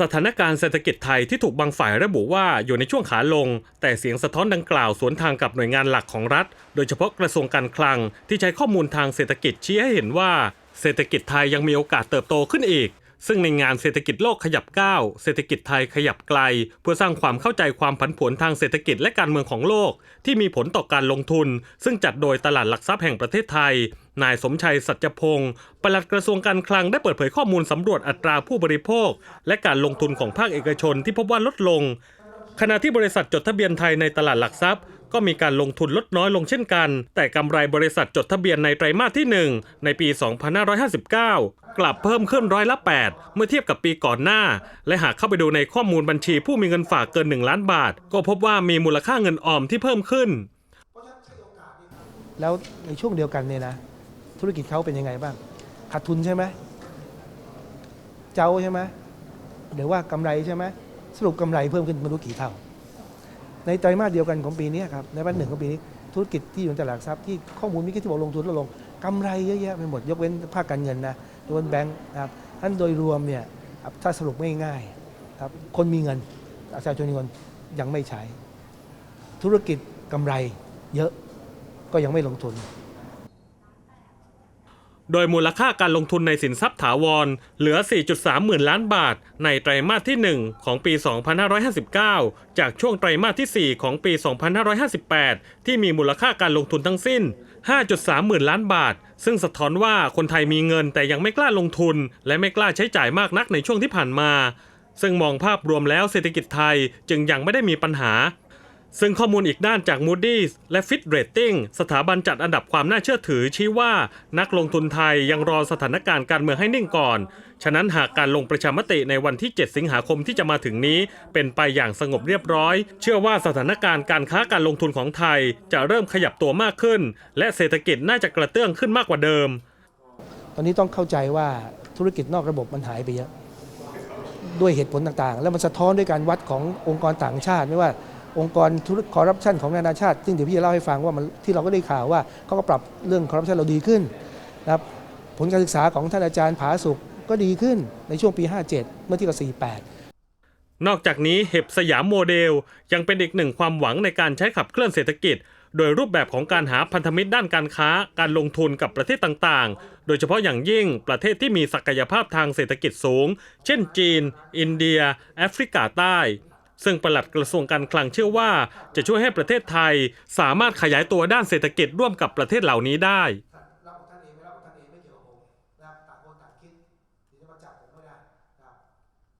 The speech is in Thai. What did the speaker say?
สถานการณ์เศรษฐกิจไทยที่ถูกบางฝ่ายระบุว่าอยู่ในช่วงขาลง แต่เสียงสะท้อนดังกล่าวสวนทางกับหน่วยงานหลักของรัฐ โดยเฉพาะกระทรวงการคลัง ที่ใช้ข้อมูลทางเศรษฐกิจชี้ให้เห็นว่า เศรษฐกิจไทยยังมีโอกาสเติบโตขึ้นอีก ซึ่งในงานเศรษฐกิจโลกขยับก้าวเศรษฐกิจไทยขยับไกล เพื่อสร้างความเข้าใจความผันผวนทางเศรษฐกิจและการเมืองของโลก ที่มีผลต่อการลงทุน ซึ่งจัดโดยตลาดหลักทรัพย์แห่งประเทศไทย นายสมชัยสัจพงศ์ปลัดกระทรวงการคลังได้เปิดเผยข้อมูลสำรวจอัตราผู้บริโภค และการลงทุนของภาคเอกชนที่พบว่าลดลง ขณะที่บริษัทจดทะเบียนไทยในตลาดหลักทรัพย์ ก็มีการลงทุนลดน้อยลงเช่นกัน แต่กำไรบริษัทจดทะเบียนในไตรมาสที่ 1 ในปี 2559 กลับเพิ่มขึ้นร้อยละ 8 เมื่อเทียบกับปีก่อนหน้า และหากเข้าไปดูในข้อมูลบัญชีผู้มีเงินฝากเกิน 1 ล้านบาท ก็พบว่ามีมูลค่าเงินออมที่เพิ่มขึ้น แล้วในช่วงเดียวกันเนี่ยนะ ธุรกิจเขาเป็นยังไงบ้าง ขาดทุนใช่ไหมเจ้าใช่ไหมหรือว่ากำไรใช่ไหมสรุปกำไรเพิ่มขึ้นไม่รู้กี่เท่า ในไตรมาสเดียวกันของปีนี้ครับในวันหนึ่งของปีนี้ธุรกิจที่อยู่ในตลาดทรัพย์ที่ข้อมูลมื่อกี้ที่บอกลงทุนลดลงกำไรเยอะแยะไปหมดยกเว้นภาคการเงินนะยกเว้นแบงก์นะครับท่านโดยรวมเนี่ยถ้าสรุปง่ายๆครับคนมีเงินประชาชนมีเงินยังไม่ใช้ ธุรกิจกำไรเยอะก็ยังไม่ลงทุน โดยมูลค่าการลงทุนในสินทรัพย์ถาวร เหลือ 4.3 หมื่นล้านบาท ในไตรมาสที่ 1 ของปี 2559 จากช่วงไตรมาสที่ 4 ของปี 2558 ที่มีมูลค่าการลงทุนทั้งสิ้น 5.3 หมื่นล้านบาท ซึ่งสะท้อนว่าคนไทยมีเงินแต่ยังไม่กล้าลงทุน และไม่กล้าใช้จ่ายมากนักในช่วงที่ผ่านมา ซึ่งมองภาพรวมแล้วเศรษฐกิจไทยจึงยังไม่ได้มีปัญหา ซึ่งข้อมูลอีกด้านจาก Moody's และ Fitch Rating สถาบันจัดอันดับความน่าเชื่อถือชี้ว่านักลงทุนไทยยังรอสถานการณ์การเมืองให้นิ่งก่อน ฉะนั้นหากการลงประชามติในวันที่ 7 สิงหาคมที่จะมาถึงนี้ เป็นไปอย่างสงบเรียบร้อย เชื่อว่าสถานการณ์การค้าการลงทุนของไทย จะเริ่มขยับตัวมากขึ้น และเศรษฐกิจน่าจะกระเตื้องขึ้นมากกว่าเดิม ตอนนี้ต้องเข้าใจว่าธุรกิจนอกระบบมันหายไปเยอะด้วยเหตุผลต่างๆ แล้วมันสะท้อนด้วยการวัดขององค์กรต่างชาติไม่ว่า องค์กรธุรกิจคอร์รัปชันของนานาชาติซึ่งเดี๋ยวพี่จะเล่าให้ฟังว่ามันที่เราก็ได้ข่าวว่าเขาก็ปรับเรื่องคอร์รัปชันเราดีขึ้นนะครับผลการศึกษาของท่านอาจารย์ผาสุกก็ดีขึ้นในช่วงปี 57 เมื่อที่กับ 48 นอกจากนี้เห็บสยามโมเดลยังเป็นอีกหนึ่งความหวังในการใช้ขับเคลื่อนเศรษฐกิจ โดยรูปแบบของการหาพันธมิตรด้านการค้า การลงทุนกับประเทศต่างๆ โดยเฉพาะอย่างยิ่งประเทศที่มีศักยภาพทางเศรษฐกิจสูง เช่นจีน อินเดีย แอฟริกาใต้ ซึ่งปลัดกระทรวงการคลังเชื่อว่า จะช่วยให้ประเทศไทยสามารถขยายตัวด้านเศรษฐกิจร่วมกับประเทศเหล่านี้ได้รับกับท่านเองไม่รับกับท่านเองไม่เกี่ยวกับผมนะครับต่างคนต่างคิดเดี๋ยวจะมาจับผมไม่ได้